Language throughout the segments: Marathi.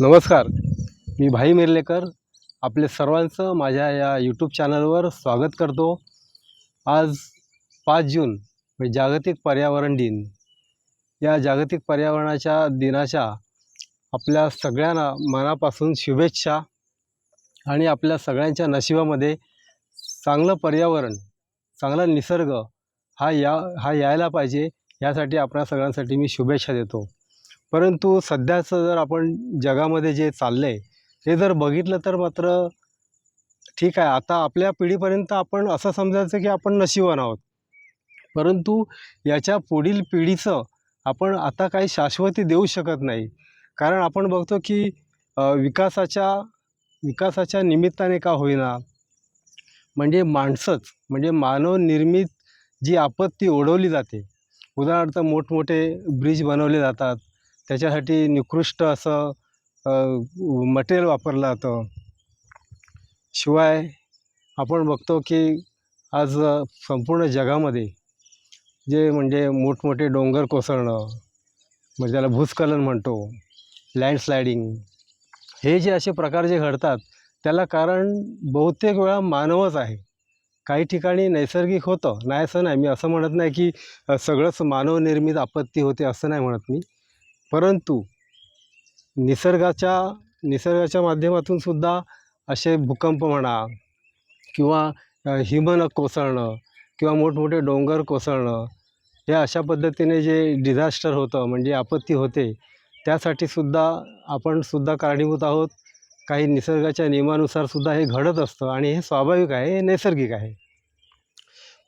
नमस्कार. मी भाई मिर्लेकर आपले सर्वांचं माझ्या या यूट्यूब चॅनलवर स्वागत करतो. आज पाच जून म्हणजे जागतिक पर्यावरण दिन. या जागतिक पर्यावरणाच्या दिनाच्या आपल्या सगळ्यांना मनापासून शुभेच्छा आणि आपल्या सगळ्यांच्या नशिबामध्ये चांगलं पर्यावरण चांगला निसर्ग हा या हा यायला पाहिजे. यासाठी आपल्या सगळ्यांसाठी मी शुभेच्छा देतो. परंतु सध्याचं जर आपण जगामध्ये जे चाललं आहे ते जर बघितलं तर मात्र ठीक आहे. आता आपल्या पिढीपर्यंत आपण असं समजायचं की आपण नशिबान आहोत. परंतु याच्या पुढील पिढीचं आपण आता काही शाश्वती देऊ शकत नाही. कारण आपण बघतो की विकासाच्या विकासाच्या निमित्ताने का होईना म्हणजे माणसंच म्हणजे मानवनिर्मित जी आपत्ती ओढवली जाते उदाहरणार्थ मोठमोठे ब्रिज बनवले जातात त्याच्यासाठी निकृष्ट असं मटेरियल वापरलं जातं. शिवाय आपण बघतो की आज संपूर्ण जगामध्ये जे म्हणजे मोठमोठे डोंगर कोसळणं म्हणजे त्याला भूस्खलन म्हणतो लँडस्लायडिंग हे जे असे प्रकार जे घडतात त्याला कारण बहुतेक वेळा मानवच आहे. काही ठिकाणी नैसर्गिक होतं. नाही असं नाही. मी असं म्हणत नाही की सगळंच मानवनिर्मित आपत्ती होते असं नाही म्हणत मी. परंतु निसर्गाच्या निसर्गाच्या माध्यमातून सुद्धा असे भूकंप म्हणा किंवा हिमन हिमनग कोसळणं किंवा मोठमोठे डोंगर कोसळणं हे अशा पद्धतीने जे डिझास्टर होतं म्हणजे आपत्ती होते त्यासाठी सुद्धा आपण सुद्धा कारणीभूत आहोत. काही निसर्गाच्या नियमानुसार सुद्धा हे घडत असतं आणि हे स्वाभाविक आहे हे नैसर्गिक आहे.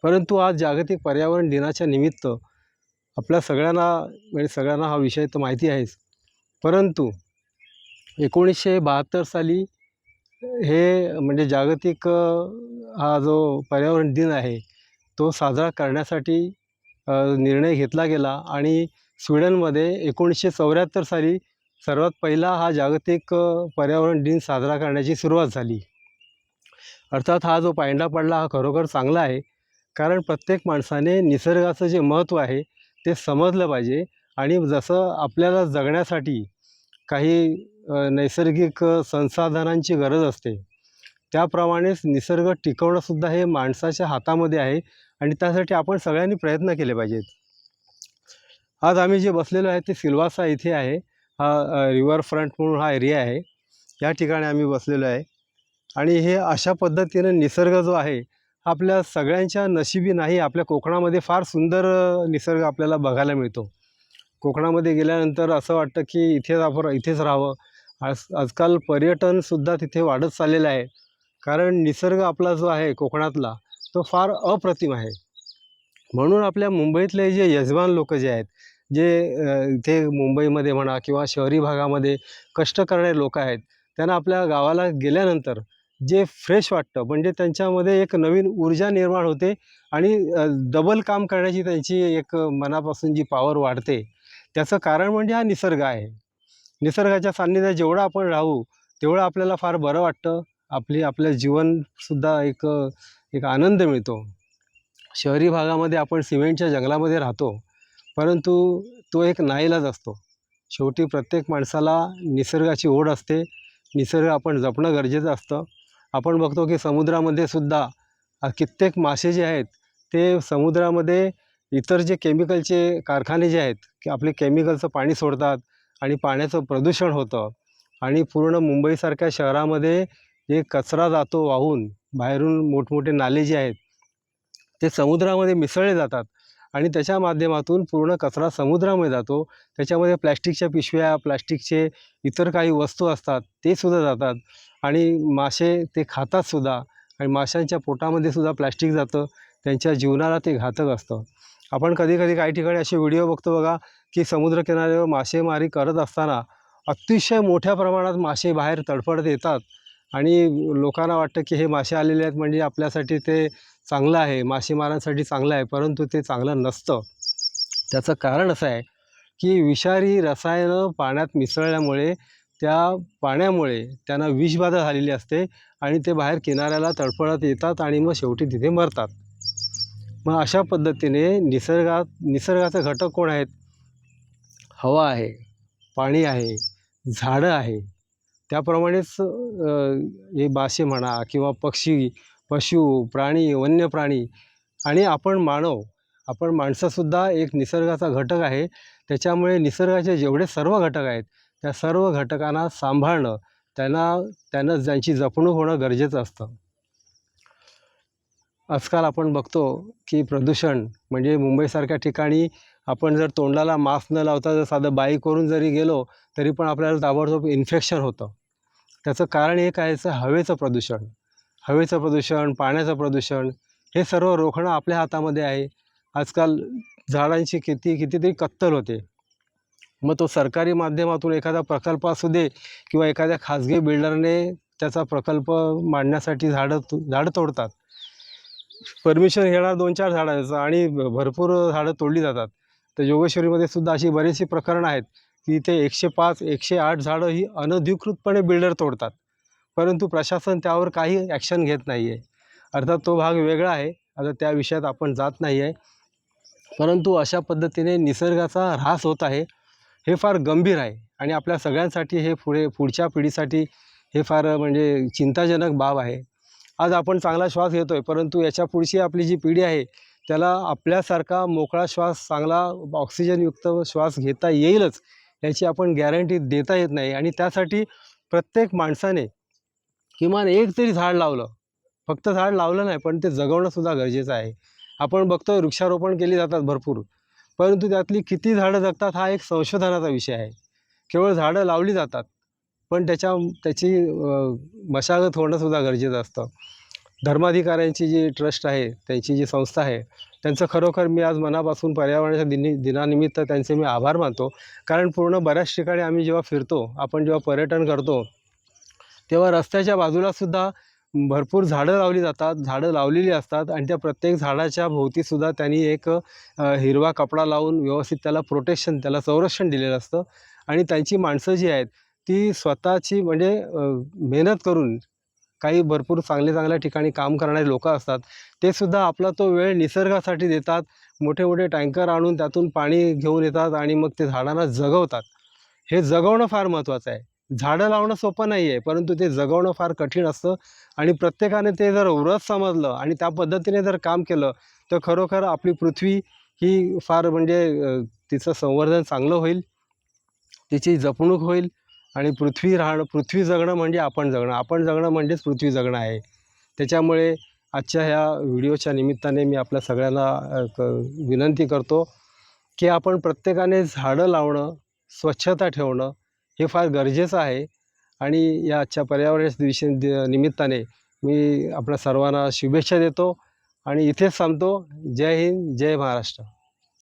परंतु आज जागतिक पर्यावरण दिनाच्या निमित्त आपल्या सगळ्यांना म्हणजे सगळ्यांना हा विषय तर माहिती आहेच. परंतु एकोणीसशे बहात्तर साली हे म्हणजे जागतिक हा जो पर्यावरण दिन आहे तो साजरा करण्यासाठी निर्णय घेतला गेला आणि स्वीडनमध्ये एकोणीसशे चौऱ्याहत्तर साली सर्वात पहिला हा जागतिक पर्यावरण दिन साजरा करण्याची सुरुवात झाली. अर्थात हा जो पायंडा पडला हा खरोखर चांगला आहे कारण प्रत्येक माणसाने निसर्गाचं जे महत्त्व आहे ते समजलं पाहिजे. आणि जसं आपल्याला जगण्यासाठी काही नैसर्गिक संसाधनांची गरज असते. त्याप्रमाणेच निसर्ग टिकवणंसुद्धा हे माणसाच्या हातामध्ये आहे आणि त्यासाठी आपण सगळ्यांनी प्रयत्न केले पाहिजेत. आज आम्ही जे बसलेलो आहे ते सिल्वासा इथे आहे. हा रिवर फ्रंट म्हणून हा एरिया आहे. या ठिकाणी आम्ही बसलेलो आहे. आणि हे अशा पद्धतीनं निसर्ग जो आहे आपल्या सगळ्यांच्या नशिबी नाही आपल्या कोकणामध्ये फार सुंदर निसर्ग आपल्याला बघायला मिळतो. कोकणामध्ये गेल्यानंतर असं वाटतं की इथेच आपण इथेच राहावं. आज आजकाल पर्यटनसुद्धा तिथे वाढत चाललेलं आहे. कारण निसर्ग आपला जो आहे कोकणातला तो फार अप्रतिम आहे. म्हणून आपल्या मुंबईतले जे यजमान लोक जे आहेत जे इथे मुंबईमध्ये म्हणा किंवा शहरी भागामध्ये कष्ट करणारे लोक आहेत त्यांना आपल्या गावाला गेल्यानंतर जे फ्रेश वाटतं. म्हणजे त्यांच्यामध्ये एक नवीन ऊर्जा निर्माण होते आणि डबल काम करण्याची त्यांची एक मनापासून जी पॉवर वाढते त्याचं कारण म्हणजे हा निसर्ग आहे. निसर्गाच्या सान्निध्यात जेवढं आपण राहू तेवढं आपल्याला फार बरं वाटतं. आपली आपलं जीवनसुद्धा एक एक आनंद मिळतो. शहरी भागामध्ये आपण सिमेंटच्या जंगलामध्ये राहतो परंतु तो एक नाईलाज असतो. शेवटी प्रत्येक माणसाला निसर्गाची ओढ असते. निसर्ग आपण जपणं गरजेचं असतं. आपण बघतो की समुद्रामध्ये सुद्धा कित्येक मासे जे आहेत ते समुद्रामध्ये इतर जे केमिकलचे कारखाने जे आहेत की आपले केमिकलचं पाणी सोडतात आणि पाण्याचं प्रदूषण होतं आणि पूर्ण मुंबईसारख्या शहरामध्ये जे कचरा जातो वाहून बाहेरून मोठमोठे नाले जे आहेत ते समुद्रामध्ये मिसळले जातात. आणि त्याच्या माध्यमातून पूर्ण कचरा समुद्रामध्ये जातो. त्याच्यामध्ये प्लॅस्टिकच्या पिशव्या प्लॅस्टिकचे इतर काही वस्तू असतात ते सुद्धा जातात. आणि मासे ते खातात सुद्धा. आणि माशांच्या पोटामध्ये सुद्धा प्लॅस्टिक जातं. त्यांच्या जीवनाला ते घातक असतं. आपण कधी कधी काही ठिकाणी असे व्हिडिओ बघतो बघा की समुद्रकिनाऱ्यावर मासेमारी करत असताना अतिशय मोठ्या प्रमाणात मासे बाहेर तडफडत येतात. आणि लोकांना वाटतं की हे मासे आलेले आहेत म्हणजे आपल्यासाठी ते चांगलं आहे मासेमारांसाठी चांगलं आहे परंतु ते चांगलं नसतं. त्याचं कारण असं आहे की विषारी रसायनं पाण्यात मिसळल्यामुळे त्या पाण्यामुळे त्यांना विषबाधा झालेली असते आणि ते बाहेर किनाऱ्याला तडफडत येतात आणि मग शेवटी तिथे मरतात. मग अशा पद्धतीने निसर्गात निसर्गाचे घटक कोण आहेत? हवा आहे पाणी आहे झाडं आहे. त्याप्रमाणेच हे मासे म्हणा किंवा पक्षी पशु प्राणी वन्य प्राणी आणि आपण मानव. आपण माणसंसुद्धा एक निसर्गाचा घटक आहे. त्याच्यामुळे निसर्गाचे जेवढे सर्व घटक आहेत त्या सर्व घटकांना सांभाळणं त्यांना त्यांना ज्यांची जपणूक होणं गरजेचं असतं. आजकाल आपण बघतो की प्रदूषण म्हणजे मुंबईसारख्या ठिकाणी आपण जर तोंडाला मास्क न लावता जर साधं बाईकवरून जरी गेलो तरी पण आपल्याला ताबडतोब इन्फेक्शन होतं. त्याचं कारण एक आहे हवेचं प्रदूषण. हवेचं प्रदूषण पाण्याचं प्रदूषण हे सर्व रोखणं आपल्या हातामध्ये आहे. आजकाल झाडांची किती कितीतरी कत्तल होते. मग तो सरकारी माध्यमातून एखादा प्रकल्प असू दे किंवा एखाद्या खाजगी बिल्डरने त्याचा प्रकल्प मांडण्यासाठी झाडं झाडं तोडतात. परमिशन घेणार दोन चार झाडांचं आणि भरपूर झाडं तोडली जातात. तर योगेश्वरीमध्ये सुद्धा अशी बरीचशी प्रकरणं आहेत की इथे एकशे पाच एकशे आठ झाडं ही अनधिकृतपणे बिल्डर तोडतात. परंतु प्रशासन त्यावर काही ॲक्शन घेत नाही आहे अर्थात तो भाग वेगळा आहे. आता त्या विषयात आपण जात नाही आहे परंतु अशा पद्धतीने निसर्गाचा ऱ्हास होत आहे. हे फार गंभीर आहे. आणि आपल्या सगळ्यांसाठी हे पुढे पुढच्या पिढीसाठी हे फार म्हणजे चिंताजनक बाब आहे. आज आपण चांगला श्वास घेतो आहे परंतु याच्या पुढची आपली जी पिढी आहे त्याला आपल्यासारखा मोकळा श्वास चांगला ऑक्सिजनयुक्त श्वास घेता येईलच याची आपण गॅरंटी देता येत नाही. आणि त्यासाठी प्रत्येक माणसाने किमान एक तरी झाड लावलं. फक्त झाड लावलं नाही पण ते जगवणंसुद्धा गरजेचं आहे. आपण बघतो वृक्षारोपण केली जातात भरपूर. परंतु त्यातली किती झाडं जगतात हा एक संशोधनाचा विषय आहे. केवळ झाडं लावली जातात पण त्याच्या त्याची मशागत होणंसुद्धा गरजेचं असतं. धर्माधिकाऱ्यांची जी ट्रस्ट आहे त्यांची जी संस्था आहे त्यांचं खरोखर मी आज मनापासून पर्यावरणाच्या दिनी दिनानिमित्त त्यांचे मी आभार मानतो. कारण पूर्ण बऱ्याच ठिकाणी आम्ही जेव्हा फिरतो आपण जेव्हा पर्यटन करतो तेव्हा रस्त्याच्या बाजूलासुद्धा भरपूर झाडं लावली जातात झाडं लावलेली असतात आणि त्या प्रत्येक झाडाच्या भोवतीसुद्धा त्यांनी एक हिरवा कपडा लावून व्यवस्थित त्याला प्रोटेक्शन त्याला संरक्षण दिलेलं असतं. आणि त्यांची माणसं जी आहेत ती स्वतःची म्हणजे मेहनत करून काही भरपूर चांगले चांगल्या ठिकाणी काम करणारे लोक असतात. ते सुद्धा आपला तो वेळ निसर्गासाठी देतात मोठे मोठे टँकर आणून त्यातून पाणी घेऊन येतात आणि मग ते झाडांना जगवतात. हे जगवणं फार महत्त्वाचं आहे. झाडं लावणं सोपं नाही आहे परंतु ते जगवणं फार कठीण असतं. आणि प्रत्येकाने ते जर व्रत समजलं आणि त्या पद्धतीने जर काम केलं तर खरोखर आपली पृथ्वी ही फार म्हणजे तिचं संवर्धन चांगलं होईल तिची जपणूक होईल आणि पृथ्वी राहणं पृथ्वी जगणं म्हणजे आपण जगणं. आपण जगणं म्हणजेच पृथ्वी जगणं आहे. त्याच्यामुळे आजच्या ह्या व्हिडिओच्या निमित्ताने मी आपल्या सगळ्यांना क विनंती करतो की आपण प्रत्येकाने झाडं लावणं स्वच्छता ठेवणं हे फार गरजेचं आहे. आणि या आजच्या पर्यावरण दिवशी दि- निमित्ताने मी आपल्या सर्वांना शुभेच्छा देतो आणि इथेच सांगतो जय हिंद जय महाराष्ट्र.